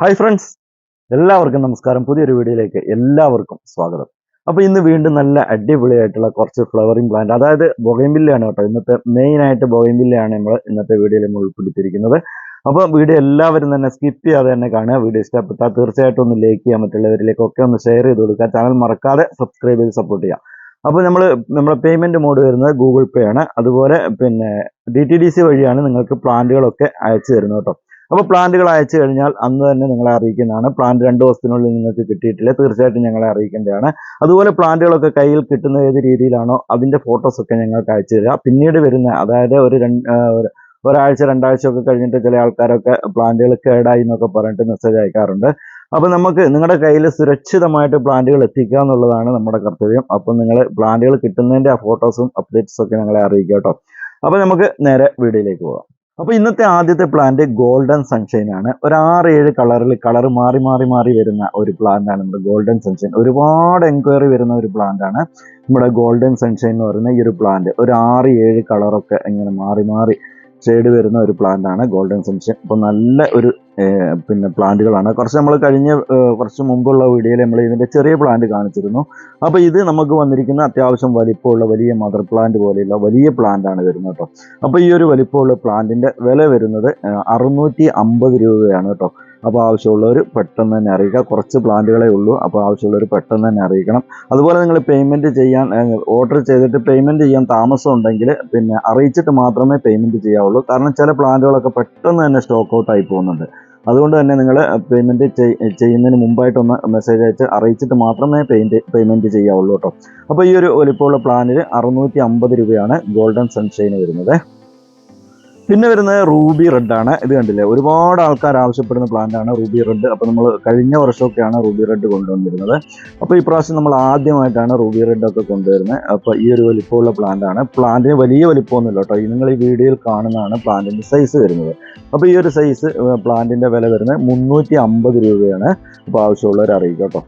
Hi friends എല്ലാവർക്കും നമസ്കാരം. പുതിയൊരു വീഡിയോയിലേക്ക് എല്ലാവർക്കും സ്വാഗതം. അപ്പോൾ ഇന്ന് വീണ്ടും നല്ല അടിപൊളിയായിട്ടുള്ള കുറച്ച് ഫ്ലവറിംഗ് പ്ലാന്റ് അതായത് ബൊഗൈൻവില്ലയാണ് കേട്ടോ. ഇന്നത്തെ മെയിൻ ആയിട്ട് ബൊഗൈൻവില്ലയാണ് നമ്മൾ ഇന്നത്തെ വീഡിയോയിൽ നമ്മൾ ഉൾപ്പെടുത്തിയിരിക്കുന്നത്. അപ്പോൾ വീഡിയോ എല്ലാവരും തന്നെ സ്കിപ്പ് ചെയ്യാതെ തന്നെ കാണുക. വീഡിയോ ഇഷ്ടപ്പെട്ടാൽ തീർച്ചയായിട്ടും ഒന്ന് ലൈക്ക് ചെയ്യാൻ മറ്റുള്ളവരിലേക്കൊക്കെ ഒന്ന് ഷെയർ ചെയ്ത് കൊടുക്കുക. ചാനൽ മറക്കാതെ സബ്സ്ക്രൈബ് ചെയ്ത് സപ്പോർട്ട് ചെയ്യുക. അപ്പോൾ നമ്മൾ നമ്മുടെ പേയ്മെന്റ് മോഡ് വരുന്നത് ഗൂഗിൾ പേ ആണ്. അതുപോലെ പിന്നെ ഡി വഴിയാണ് നിങ്ങൾക്ക് പ്ലാന്റുകളൊക്കെ അയച്ചു തരുന്നത് കേട്ടോ. അപ്പോൾ പ്ലാന്റുകൾ അയച്ചു കഴിഞ്ഞാൽ അന്ന് തന്നെ നിങ്ങളെ അറിയിക്കുന്നതാണ്. പ്ലാന്റ് രണ്ട് ദിവസത്തിനുള്ളിൽ നിങ്ങൾക്ക് കിട്ടിയിട്ടില്ല. തീർച്ചയായിട്ടും ഞങ്ങളെ അറിയിക്കേണ്ടതാണ്. അതുപോലെ പ്ലാന്റുകളൊക്കെ കയ്യിൽ കിട്ടുന്ന ഏത് രീതിയിലാണോ അതിന്റെ ഫോട്ടോസ് ഒക്കെ ഞങ്ങൾക്ക് അയച്ചു തരിക പിന്നീട് വരുന്ന അതായത് ഒരു ഒരാഴ്ച രണ്ടാഴ്ച ഒക്കെ കഴിഞ്ഞിട്ട് ചില ആൾക്കാരൊക്കെ പ്ലാന്റുകൾ കേടായി എന്നൊക്കെ പറഞ്ഞിട്ട് മെസ്സേജ് അയക്കാറുണ്ട്. അപ്പോൾ നമുക്ക് നിങ്ങളുടെ കയ്യിൽ സുരക്ഷിതമായിട്ട് പ്ലാന്റുകൾ എത്തിക്കുക എന്നുള്ളതാണ് നമ്മുടെ കർത്തവ്യം. അപ്പോൾ നിങ്ങൾ പ്ലാന്റുകൾ കിട്ടുന്നതിന്റെ ആ ഫോട്ടോസും അപ്ഡേറ്റ്സും ഒക്കെ ഞങ്ങളെ അറിയിക്കുക കേട്ടോ. അപ്പോൾ നമുക്ക് നേരെ വീഡിയോയിലേക്ക് പോകാം. അപ്പോൾ ഇന്നത്തെ ആദ്യത്തെ പ്ലാന്റ് ഗോൾഡൻ സൺഷൈൻ ആണ്. ഒരു ആറ് ഏഴ് കളറിൽ കളർ മാറി മാറി മാറി വരുന്ന ഒരു പ്ലാന്റ് ആണ് നമ്മുടെ ഗോൾഡൻ സൺഷൈൻ ഒരുപാട് എൻക്വയറി വരുന്ന ഒരു പ്ലാന്റ് ആണ് നമ്മുടെ ഗോൾഡൻ സൺഷൈൻ എന്ന് പറയുന്ന ഈ ഒരു പ്ലാന്റ് ഒരു ആറ് ഏഴ് കളറൊക്കെ ഇങ്ങനെ മാറി മാറി ഷെയ്ഡ് വരുന്ന ഒരു പ്ലാന്റ് ആണ് ഗോൾഡൻ സെൻഷൻ അപ്പോൾ നല്ല ഒരു പിന്നെ പ്ലാന്റുകളാണ്. കുറച്ച് നമ്മൾ കഴിഞ്ഞ കുറച്ച് മുമ്പുള്ള വീഡിയോയിൽ നമ്മൾ ഇതിന്റെ ചെറിയ പ്ലാന്റ് കാണിച്ചിരുന്നു. അപ്പോൾ ഇത് നമുക്ക് വന്നിരിക്കുന്ന അത്യാവശ്യം വലിപ്പമുള്ള വലിയ മദർ പ്ലാന്റ് പോലെയുള്ള വലിയ പ്ലാന്റ് ആണ് വരുന്നത് കേട്ടോ അപ്പോൾ ഈ ഒരു വലിപ്പമുള്ള പ്ലാന്റിന്റെ വില വരുന്നത് അറുന്നൂറ്റി രൂപയാണ് കേട്ടോ അപ്പോൾ ആവശ്യമുള്ളവർ പെട്ടെന്ന് തന്നെ അറിയിക്കുക. കുറച്ച് പ്ലാന്റുകളെ ഉള്ളൂ. അപ്പോൾ ആവശ്യമുള്ളവർ പെട്ടെന്ന് തന്നെ അറിയിക്കണം. അതുപോലെ നിങ്ങൾ പേയ്മെന്റ് ചെയ്യാൻ ഓർഡർ ചെയ്തിട്ട് പേയ്മെന്റ് ചെയ്യാൻ താമസം ഉണ്ടെങ്കിൽ പിന്നെ അറിയിച്ചിട്ട് മാത്രമേ പേയ്മെന്റ് ചെയ്യാവുള്ളൂ. കാരണം ചില പ്ലാന്റുകളൊക്കെ പെട്ടെന്ന് തന്നെ സ്റ്റോക്ക് ഔട്ടായി പോകുന്നുണ്ട്. അതുകൊണ്ട് തന്നെ നിങ്ങൾ പേയ്മെന്റ് ചെയ്യുന്നതിന് മുമ്പായിട്ടൊന്ന് മെസ്സേജ് അയച്ച് അറിയിച്ചിട്ട് മാത്രമേ പേയ്മെന്റ് പേയ്മെന്റ് ചെയ്യാവുള്ളൂ കേട്ടോ. അപ്പോൾ ഈ ഒരു വലിപ്പമുള്ള പ്ലാനിൽ അറുന്നൂറ്റി അമ്പത് രൂപയാണ് ഗോൾഡൻ സൺഷൈന് വരുന്നത്. പിന്നെ വരുന്നത് റൂബി റെഡ് ആണ്. ഇത് കണ്ടില്ലേ? ഒരുപാട് ആൾക്കാർ ആവശ്യപ്പെടുന്ന പ്ലാന്റ് ആണ് റൂബി റെഡ്. അപ്പോൾ നമ്മൾ കഴിഞ്ഞ വർഷമൊക്കെയാണ് റൂബി റെഡ് കൊണ്ടുവന്നിരുന്നത്. അപ്പോൾ ഈ പ്രാവശ്യം നമ്മൾ ആദ്യമായിട്ടാണ് റൂബി റെഡ് ഒക്കെ കൊണ്ടുവരുന്നത്. അപ്പോൾ ഈ ഒരു വലിപ്പമുള്ള പ്ലാന്റ് ആണ്. പ്ലാന്റിന് വലിയ വലിപ്പമൊന്നുമില്ല കേട്ടോ. നിങ്ങൾ ഈ വീഡിയോയിൽ കാണുന്നതാണ് പ്ലാന്റിന്റെ സൈസ് വരുന്നത്. അപ്പോൾ ഈ ഒരു സൈസ് പ്ലാന്റിന്റെ വില വരുന്നത് മുന്നൂറ്റി രൂപയാണ്. അപ്പോൾ ആവശ്യമുള്ളവർ അറിയിക്കാം കേട്ടോ.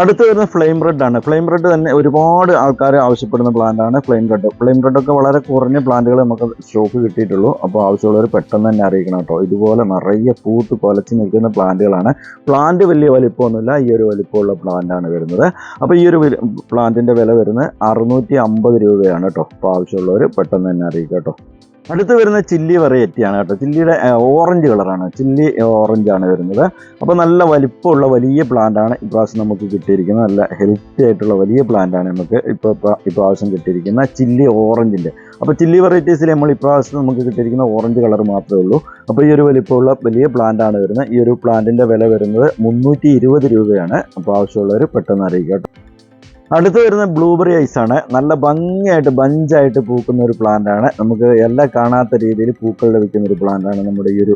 അടുത്ത് വരുന്ന ഫ്ലെയിം റെഡ് ആണ്. ഫ്ലെയിം റെഡ് തന്നെ ഒരുപാട് ആൾക്കാർ ആവശ്യപ്പെടുന്ന പ്ലാന്റ് ആണ് ഫ്ലെയിം റെഡ് ഫ്ലെയിം റെഡ് ഒക്കെ വളരെ കുറഞ്ഞ പ്ലാന്റുകൾ നമുക്ക് സ്റ്റോക്ക് കിട്ടിയിട്ടുള്ളൂ. അപ്പോൾ ആവശ്യമുള്ളവർ പെട്ടെന്ന് തന്നെ അറിയിക്കണം കേട്ടോ. ഇതുപോലെ നിറയെ പൂത്ത് കൊലച്ച് നിൽക്കുന്ന പ്ലാന്റുകളാണ് പ്ലാന്റ് വലിയ വലിപ്പമൊന്നുമില്ല. ഈ ഒരു വലിപ്പമുള്ള പ്ലാന്റ് ആണ് വരുന്നത്. അപ്പോൾ ഈ ഒരു പ്ലാന്റിന്റെ വില വരുന്നത് അറുന്നൂറ്റി രൂപയാണ് കേട്ടോ. അപ്പോൾ ആവശ്യമുള്ളവർ പെട്ടെന്ന് തന്നെ അറിയിക്കാം കേട്ടോ. അടുത്ത് വരുന്ന ചില്ലി വെറൈറ്റിയാണ് കേട്ടോ. ചില്ലിയുടെ ഓറഞ്ച് കളറാണ് ചില്ലി ഓറഞ്ചാണ് വരുന്നത്. അപ്പോൾ നല്ല വലിപ്പമുള്ള വലിയ പ്ലാന്റ് ആണ് ഇപ്രാവശ്യം നമുക്ക് കിട്ടിയിരിക്കുന്നത്. നല്ല ഹെൽത്തി ആയിട്ടുള്ള വലിയ പ്ലാന്റ് ആണ് നമുക്ക് ഇപ്പോൾ ഇപ്രാവശ്യം കിട്ടിയിരിക്കുന്ന ചില്ലി ഓറഞ്ചിന്റെ അപ്പോൾ ചില്ലി വെറൈറ്റീസിൽ നമ്മൾ ഇപ്രാവശ്യം നമുക്ക് കിട്ടിയിരിക്കുന്ന ഓറഞ്ച് കളർ മാത്രമേ ഉള്ളൂ. അപ്പോൾ ഈ ഒരു വലിപ്പമുള്ള വലിയ പ്ലാന്റ് ആണ് വരുന്നത്. ഈ ഒരു പ്ലാന്റിന്റെ വില വരുന്നത് മുന്നൂറ്റി രൂപയാണ്. അപ്പോൾ ആവശ്യമുള്ളവർ പെട്ടെന്ന് അറിയിക്കാം അടുത്ത് വരുന്ന ബ്ലൂബെറി ഐസ് ആണ്. നല്ല ഭംഗിയായിട്ട് ബഞ്ചായിട്ട് പൂക്കുന്ന ഒരു പ്ലാന്റ് ആണ്. നമുക്ക് എല്ലാം കാണാത്ത രീതിയിൽ പൂക്കൾ ലഭിക്കുന്ന ഒരു പ്ലാന്റ് ആണ് നമ്മുടെ ഈ ഒരു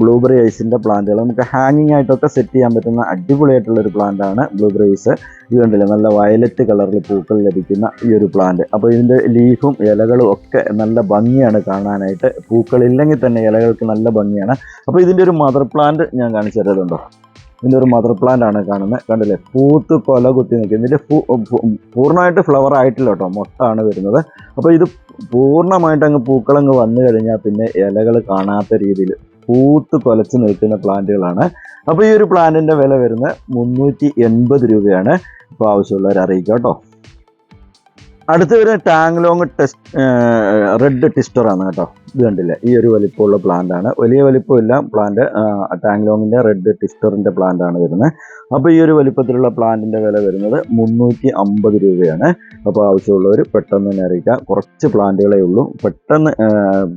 ബ്ലൂബെറി ഐസിന്റെ പ്ലാന്റുകൾ നമുക്ക് ഹാങ്ങിങ് ആയിട്ടൊക്കെ സെറ്റ് ചെയ്യാൻ പറ്റുന്ന അടിപൊളിയായിട്ടുള്ള ഒരു പ്ലാന്റ് ആണ് ബ്ലൂബെറി ഐസ് ഇത് കണ്ടില്ലേ? നല്ല വയലറ്റ് കളറിൽ പൂക്കൾ ലഭിക്കുന്ന ഈ ഒരു പ്ലാന്റ് അപ്പോൾ ഇതിന്റെ ലീഫും ഇലകളും ഒക്കെ നല്ല ഭംഗിയാണ് കാണാനായിട്ട്. പൂക്കളില്ലെങ്കിൽ തന്നെ ഇലകൾക്ക് നല്ല ഭംഗിയാണ്. അപ്പോൾ ഇതിന്റെ ഒരു മദർ പ്ലാന്റ് ഞാൻ കാണിച്ചു തരുന്നുണ്ടോ ഇതിന്റെ മദർ പ്ലാന്റ് ആണ് കാണുന്നത് കണ്ടില്ലേ? പൂത്ത് കൊല കുത്തി നിൽക്കുന്നത് ഇതിന്റെ പൂർണമായിട്ട് ഫ്ലവർ ആയിട്ടില്ല കേട്ടോ. മൊട്ടാണ് വരുന്നത്. അപ്പോൾ ഇത് പൂർണമായിട്ട് അങ്ങ് പൂക്കളങ്ങ് വന്നു കഴിഞ്ഞാൽ പിന്നെ ഇലകൾ കാണാത്ത രീതിയിൽ പൂത്ത് കൊലച്ച് നിൽക്കുന്ന പ്ലാന്റുകളാണ്. അപ്പോൾ ഈ ഒരു പ്ലാന്റിന്റെ വില വരുന്നത് മുന്നൂറ്റി എൺപത് രൂപയാണ്. ഇപ്പോൾ ആവശ്യമുള്ളവർ അറിയിക്കാം കേട്ടോ. അടുത്ത് വരുന്ന Tang Long test red twister ആണ് കേട്ടോ. ഇത് കണ്ടില്ല? ഈ ഒരു വലിപ്പമുള്ള പ്ലാന്റ് ആണ്. വലിയ വലിപ്പമില്ല. പ്ലാന്റ് ടാങ് ലോങ്ങിന്റെ റെഡ് ടിസ്റ്ററിന്റെ പ്ലാന്റ് ആണ് വരുന്നത്. അപ്പോൾ ഈ ഒരു വലിപ്പത്തിലുള്ള പ്ലാന്റിന്റെ വില വരുന്നത് മുന്നൂറ്റി അമ്പത് രൂപയാണ്. അപ്പോൾ ആവശ്യമുള്ളവർ പെട്ടെന്ന് തന്നെ അറിയിക്കുക കുറച്ച് പ്ലാന്റുകളേ ഉള്ളൂ. പെട്ടെന്ന്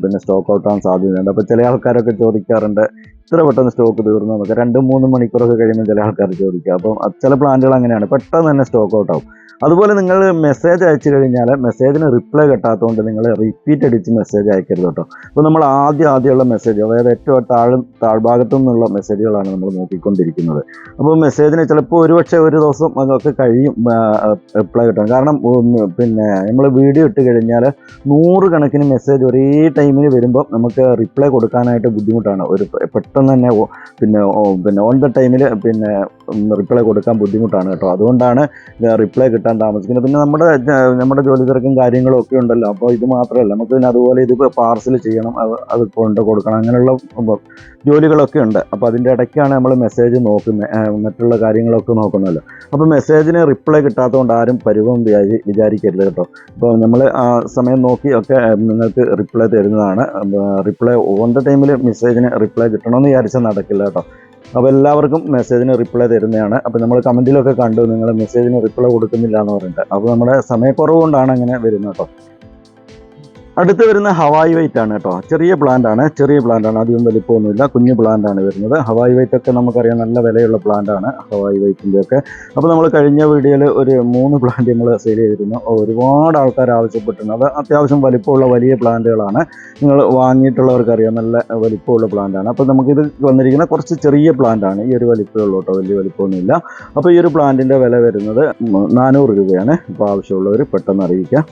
പിന്നെ സ്റ്റോക്ക് ഔട്ട് ആവാൻ സാധ്യതയുണ്ട്. അപ്പോൾ ചില ആൾക്കാരൊക്കെ ചോദിക്കാറുണ്ട് ഇത്ര പെട്ടെന്ന് സ്റ്റോക്ക് തീർന്നു നമുക്ക് രണ്ട് മൂന്ന് മണിക്കൂറൊക്കെ കഴിയുമ്പോൾ ചില ആൾക്കാർ ചോദിക്കുക അപ്പം ചില പ്ലാന്റുകൾ അങ്ങനെയാണ്. പെട്ടെന്ന് തന്നെ സ്റ്റോക്ക് ഔട്ട് ആവും. അതുപോലെ നിങ്ങൾ മെസ്സേജ് അയച്ചു കഴിഞ്ഞാൽ മെസ്സേജിന് റിപ്ലൈ കിട്ടാത്തതുകൊണ്ട് നിങ്ങൾ റിപ്പീറ്റ് അടിച്ച് മെസ്സേജ് അയക്കരുത് കേട്ടോ. അപ്പോൾ നമ്മൾ ആദ്യം ആദ്യമുള്ള മെസ്സേജ് അതായത് ഏറ്റവും താഴ് താഴ്ഭാഗത്തു നിന്നുള്ള മെസ്സേജുകളാണ് നമ്മൾ നോക്കിക്കൊണ്ടിരിക്കുന്നത്. അപ്പോൾ മെസ്സേജിന് ചിലപ്പോൾ ഒരുപക്ഷെ ഒരു ദിവസം അതൊക്കെ കഴിയും റിപ്ലൈ കിട്ടാൻ കാരണം പിന്നെ നമ്മൾ വീഡിയോ ഇട്ട് കഴിഞ്ഞാൽ നൂറുകണക്കിന് മെസ്സേജ് ഒരേ ടൈമിന് വരുമ്പോൾ നമുക്ക് റിപ്ലൈ കൊടുക്കാനായിട്ട് ബുദ്ധിമുട്ടാണ്. ഒരു പെട്ടെന്ന് പെട്ടെന്ന് തന്നെ പിന്നെ പിന്നെ ഓൺ ദ ടൈമിൽ പിന്നെ റിപ്ലൈ കൊടുക്കാൻ ബുദ്ധിമുട്ടാണ് കേട്ടോ. അതുകൊണ്ടാണ് റിപ്ലൈ കിട്ടാൻ താമസിക്കുന്നത്. പിന്നെ നമ്മുടെ നമ്മുടെ ജോലി തിരക്കും കാര്യങ്ങളും ഒക്കെ ഉണ്ടല്ലോ. അപ്പോൾ ഇത് മാത്രമല്ല നമുക്ക് പിന്നെ അതുപോലെ ഇത് പാർസൽ ചെയ്യണം അത് കൊണ്ട് കൊടുക്കണം അങ്ങനെയുള്ള ജോലികളൊക്കെ ഉണ്ട്. അപ്പോൾ അതിന്റെ ഇടയ്ക്കാണ് നമ്മൾ മെസ്സേജ് നോക്കുന്നത് മറ്റുള്ള കാര്യങ്ങളൊക്കെ നോക്കുന്നല്ലോ. അപ്പോൾ മെസ്സേജിന് റിപ്ലൈ കിട്ടാത്തതുകൊണ്ട് ആരും പരിവം വിചാരി വിചാരിക്കരുത് കേട്ടോ. അപ്പോൾ നമ്മൾ ആ സമയം നോക്കി ഒക്കെ നിങ്ങൾക്ക് റിപ്ലൈ തരുന്നതാണ്. റിപ്ലൈ ഓൺ ദ ടൈമിൽ മെസ്സേജിന് റിപ്ലൈ കിട്ടണമെന്ന് വിചാരിച്ചാൽ നടക്കില്ല കേട്ടോ. അപ്പോൾ എല്ലാവർക്കും മെസ്സേജിന് റിപ്ലൈ തരുന്നതാണ്. അപ്പോൾ നമ്മൾ കമന്റിലൊക്കെ കണ്ടു നിങ്ങൾ മെസ്സേജിന് റിപ്ലൈ കൊടുക്കുന്നില്ല എന്ന് പറഞ്ഞിട്ട്. അപ്പോൾ നമ്മുടെ സമയക്കുറവ് കൊണ്ടാണ് അങ്ങനെ വരുന്നത് കേട്ടോ. അടുത്ത് വരുന്ന ഹവായ് വൈറ്റ് ആണ് കേട്ടോ. ചെറിയ പ്ലാന്റ് ആണ്. ചെറിയ പ്ലാന്റ് ആണ്. അധികം വലിപ്പമൊന്നുമില്ല. കുഞ്ഞു പ്ലാന്റ് ആണ് വരുന്നത്. ഹവായ് വൈറ്റ് ഒക്കെ നമുക്കറിയാം നല്ല വിലയുള്ള പ്ലാന്റ് ആണ് ഹവായി വൈറ്റിന്റെ ഒക്കെ. അപ്പോൾ നമ്മൾ കഴിഞ്ഞ വീഡിയോയിൽ ഒരു മൂന്ന് പ്ലാന്റ് നമ്മൾ സെയിൽ ചെയ്തിരുന്നു. ഒരുപാട് ആൾക്കാർ ആവശ്യപ്പെട്ടിട്ടുണ്ട് അത് അത്യാവശ്യം വലിപ്പമുള്ള വലിയ പ്ലാന്റുകളാണ് നിങ്ങൾ വാങ്ങിയിട്ടുള്ളവർക്കറിയാം നല്ല വലിപ്പമുള്ള പ്ലാന്റ് ആണ്. അപ്പോൾ നമുക്കിത് വന്നിരിക്കുന്ന കുറച്ച് ചെറിയ പ്ലാന്റ് ആണ്. ഈ ഒരു വലിപ്പമുള്ളൂ കേട്ടോ. വലിയ വലിപ്പമൊന്നുമില്ല. അപ്പോൾ ഈ ഒരു പ്ലാന്റിന്റെ വില വരുന്നത് നാനൂറ് രൂപയാണ്. അപ്പോൾ ആവശ്യമുള്ളവർ പെട്ടെന്ന് അറിയിക്കുക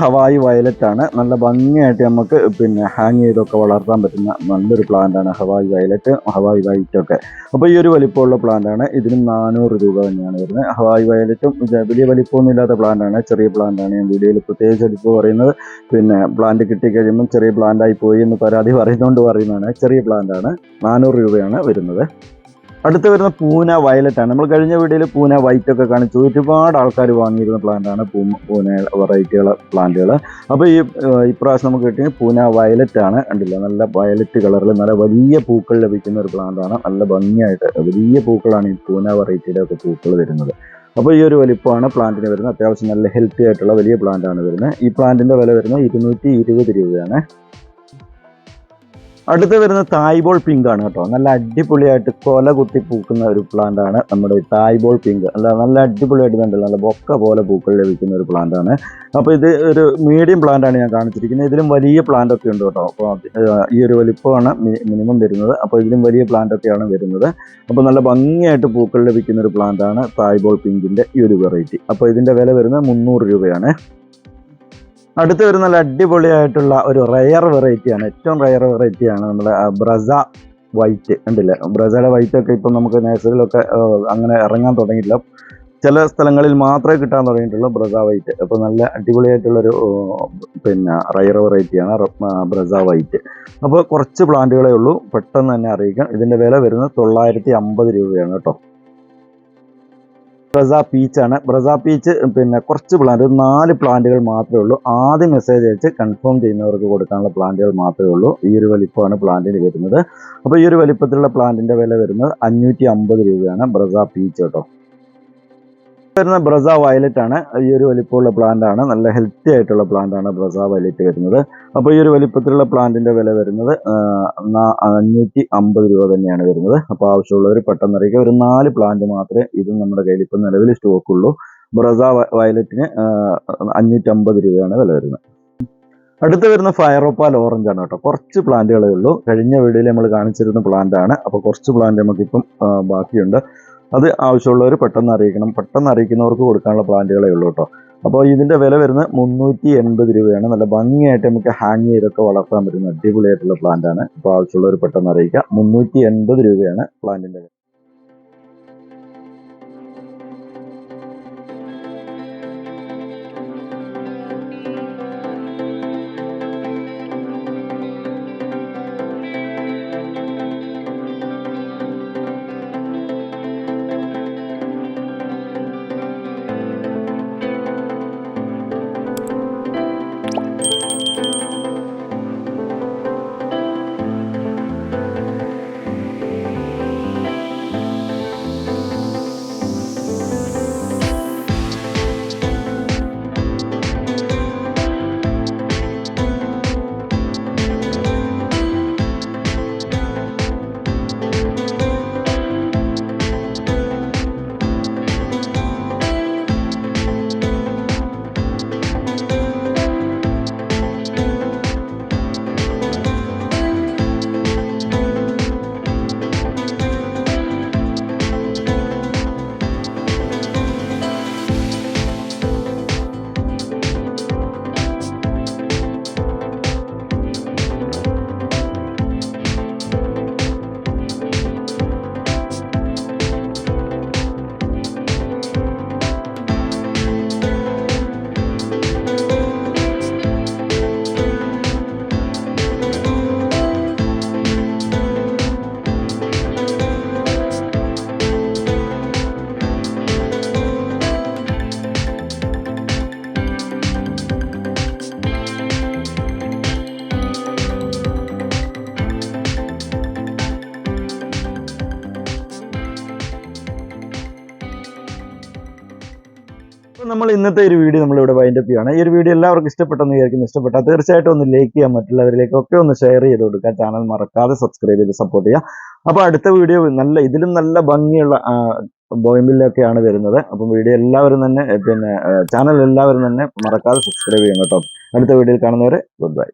ഹവായി വയലറ്റ് ആണ് നല്ല ഭംഗിയായിട്ട് നമുക്ക് പിന്നെ ഹാങ് ചെയ്തൊക്കെ വളർത്താൻ പറ്റുന്ന നല്ലൊരു പ്ലാന്റ് ആണ് ഹവായി വയലറ്റ് ഹവായി വൈറ്റ് ഒക്കെ. അപ്പോൾ ഈ ഒരു വലിപ്പമുള്ള പ്ലാന്റ് ആണ്. ഇതിനും നാനൂറ് രൂപ തന്നെയാണ് വരുന്നത്. ഹവായി വയലറ്റും വലിയ വലിപ്പമൊന്നും ഇല്ലാത്ത പ്ലാന്റ് ആണ്. ചെറിയ പ്ലാന്റ് ആണ്. ഞാൻ വീഡിയോയിൽ പ്രത്യേകിച്ച് എടുത്ത് പറയുന്നത്. പിന്നെ പ്ലാന്റ് കിട്ടിക്കഴിയുമ്പം ചെറിയ പ്ലാന്റ് ആയി പോയി എന്ന് പരാതി പറയുന്നതുകൊണ്ട് പറയുന്നതാണ്. ചെറിയ പ്ലാന്റ് ആണ്. നാനൂറ് രൂപയാണ് വരുന്നത്. അടുത്ത് വരുന്ന പൂന വയലറ്റ് ആണ്. നമ്മൾ കഴിഞ്ഞ വീഡിയോയിൽ പൂന വൈറ്റ് ഒക്കെ കാണിച്ചു. ഒരുപാട് ആൾക്കാർ വാങ്ങിയിരുന്ന പ്ലാന്റ് ആണ് പൂ പൂന വെറൈറ്റികൾ പ്ലാന്റുകൾ അപ്പോൾ ഈ ഇപ്രാവശ്യം നമുക്ക് കിട്ടിയ പൂന വയലറ്റ് ആണ്. കണ്ടില്ല? നല്ല വയലറ്റ് കളറിൽ നല്ല വലിയ പൂക്കൾ ലഭിക്കുന്ന ഒരു പ്ലാന്റ് ആണ്. നല്ല ഭംഗിയായിട്ട് വലിയ പൂക്കളാണ് ഈ പൂന വെറൈറ്റിയുടെ ഒക്കെ പൂക്കൾ വരുന്നത്. അപ്പോൾ ഈ ഒരു വലിപ്പമാണ് പ്ലാന്റിന് വരുന്നത്. അത്യാവശ്യം നല്ല ഹെൽത്തി ആയിട്ടുള്ള വലിയ പ്ലാന്റ് ആണ് വരുന്നത്. ഈ പ്ലാന്റിന്റെ വില വരുന്നത് ഇരുന്നൂറ്റി രൂപയാണ്. അടുത്ത് വരുന്ന തായ്ബോൾ പിങ്ക് ആണ് കേട്ടോ. നല്ല അടിപൊളിയായിട്ട് കൊല കുത്തി പൂക്കുന്ന ഒരു പ്ലാന്റ് ആണ് നമ്മുടെ തായ്ബോൾ പിങ്ക് അല്ല നല്ല അടിപൊളിയായിട്ട് കണ്ടല്ലോ. നല്ല ബൊക്ക പോലെ പൂക്കൾ ലഭിക്കുന്ന ഒരു പ്ലാന്റ് ആണ്. അപ്പോൾ ഇത് ഒരു മീഡിയം പ്ലാന്റ് ആണ് ഞാൻ കാണിച്ചിരിക്കുന്നത്. ഇതിലും വലിയ പ്ലാന്റ് ഒക്കെ ഉണ്ട് കേട്ടോ. അപ്പോൾ ഈ ഒരു വലിപ്പമാണ് മിനിമം വരുന്നത്. അപ്പോൾ ഇതിലും വലിയ പ്ലാന്റ് ഒക്കെയാണ് വരുന്നത്. അപ്പോൾ നല്ല ഭംഗിയായിട്ട് പൂക്കൾ ലഭിക്കുന്ന ഒരു പ്ലാന്റ് ആണ് തായ്ബോൾ പിങ്കിന്റെ ഈ ഒരു വെറൈറ്റി അപ്പോൾ ഇതിന്റെ വില വരുന്നത് മുന്നൂറ് രൂപയാണ്. അടുത്ത് വരുന്ന നല്ല അടിപൊളിയായിട്ടുള്ള ഒരു റയർ വെറൈറ്റിയാണ് ഏറ്റവും റയർ വെറൈറ്റിയാണ് നമ്മുടെ ബ്രസ വൈറ്റ് ഉണ്ടല്ലേ? ബ്രസയുടെ വൈറ്റ് ഒക്കെ ഇപ്പം നമുക്ക് നേഴ്സറിയിലൊക്കെ അങ്ങനെ ഇറങ്ങാൻ തുടങ്ങിയിട്ടില്ല. ചില സ്ഥലങ്ങളിൽ മാത്രമേ കിട്ടാൻ തുടങ്ങിയിട്ടുള്ളൂ ബ്രസ വൈറ്റ് അപ്പോൾ നല്ല അടിപൊളിയായിട്ടുള്ളൊരു പിന്നെ റയർ വെറൈറ്റിയാണ് ബ്രസ വൈറ്റ് അപ്പോൾ കുറച്ച് പ്ലാന്റുകളേ ഉള്ളൂ. പെട്ടെന്ന് തന്നെ അറിയിക്കാം. ഇതിന്റെ വില വരുന്നത് തൊള്ളായിരത്തി അമ്പത് രൂപയാണ് കേട്ടോ. ബ്രസ ആണ്. ബ്രസ പീച്ച് പിന്നെ കുറച്ച് പ്ലാന്റ് ഒരു നാല് പ്ലാന്റുകൾ മാത്രമേ ഉള്ളൂ. ആദ്യം മെസ്സേജ് അയച്ച് കൺഫേം ചെയ്യുന്നവർക്ക് കൊടുക്കാനുള്ള പ്ലാന്റുകൾ മാത്രമേ ഉള്ളൂ. ഈ ഒരു വലിപ്പമാണ് പ്ലാന്റിന് വരുന്നത് അപ്പോൾ ഈ ഒരു വലിപ്പത്തിലുള്ള പ്ലാന്റിന്റെ വില വരുന്നത് അഞ്ഞൂറ്റി അമ്പത് രൂപയാണ് ബ്രസ പീച്ച് കേട്ടോ. വരുന്ന ബ്രസ വയലറ്റ് ആണ്. ഈ ഒരു വലിപ്പമുള്ള പ്ലാന്റ് ആണ്. നല്ല ഹെൽത്തി ആയിട്ടുള്ള പ്ലാന്റ് ആണ് ബ്രസ വയലറ്റ് വരുന്നത്. അപ്പോൾ ഈ ഒരു വലിപ്പത്തിലുള്ള പ്ലാന്റിന്റെ വില വരുന്നത് അഞ്ഞൂറ്റി അമ്പത് രൂപ തന്നെയാണ് വരുന്നത്. അപ്പോൾ ആവശ്യമുള്ളവർ പെട്ടെന്ന് അറിയിക്കുക. ഒരു നാല് പ്ലാന്റ് മാത്രമേ ഇത് നമ്മുടെ കയ്യിൽ ഇപ്പം നിലവിൽ സ്റ്റോക്ക് ഉള്ളൂ. ബ്രസ വയലറ്റിന് അഞ്ഞൂറ്റമ്പത് രൂപയാണ് വില വരുന്നത്. അടുത്ത് വരുന്ന ഫയറോപ്പാൽ ഓറഞ്ച് ആണ് കേട്ടോ. കുറച്ച് പ്ലാന്റുകളേ ഉള്ളൂ. കഴിഞ്ഞ വീഡിയോയിൽ നമ്മൾ കാണിച്ചിരുന്ന പ്ലാന്റ് ആണ്. അപ്പോൾ കുറച്ച് പ്ലാന്റ് നമുക്കിപ്പം ബാക്കിയുണ്ട്. അത് ആവശ്യമുള്ളവർ പെട്ടെന്ന് അറിയിക്കണം. പെട്ടെന്ന് അറിയിക്കുന്നവർക്ക് കൊടുക്കാനുള്ള പ്ലാന്റുകളേ ഉള്ളൂ കേട്ടോ. അപ്പോൾ ഇതിന്റെ വില വരുന്നത് മുന്നൂറ്റി എൺപത് രൂപയാണ്. നല്ല ഭംഗിയായിട്ട് നമുക്ക് ഹാങ് ചെയ്തൊക്കെ വളർത്താൻ പറ്റുന്ന അടിപൊളിയായിട്ടുള്ള പ്ലാന്റ് ആണ്. അപ്പോൾ ആവശ്യമുള്ളവർ പെട്ടെന്ന് അറിയിക്കുക മുന്നൂറ്റി എൺപത് രൂപയാണ് പ്ലാന്റിന്റെ നമ്മൾ ഇന്നത്തെ ഒരു വീഡിയോ നമ്മളിവിടെ വൈൻഡപ്പ് ചെയ്യുകയാണ് ഈ ഒരു വീഡിയോ എല്ലാവർക്കും ഇഷ്ടപ്പെട്ടെന്ന് വിചാരിക്കുന്നു. ഇഷ്ടപ്പെട്ടാൽ തീർച്ചയായിട്ടും ഒന്ന് ലൈക്ക് ചെയ്യാം മറ്റുള്ളവരിലേക്ക് ഒക്കെ ഒന്ന് ഷെയർ ചെയ്ത് കൊടുക്കുക. ചാനൽ മറക്കാതെ സബ്സ്ക്രൈബ് ചെയ്ത് സപ്പോർട്ട് ചെയ്യുക. അപ്പോൾ അടുത്ത വീഡിയോ നല്ല ഇതിലും നല്ല ഭംഗിയുള്ള ബോയിമ്പിലൊക്കെയാണ് വരുന്നത്. അപ്പം വീഡിയോ എല്ലാവരും തന്നെ പിന്നെ ചാനൽ എല്ലാവരും തന്നെ മറക്കാതെ സബ്സ്ക്രൈബ് ചെയ്യണം കേട്ടോ. അടുത്ത വീഡിയോയിൽ കാണുന്നവരെ ഗുഡ് ബൈ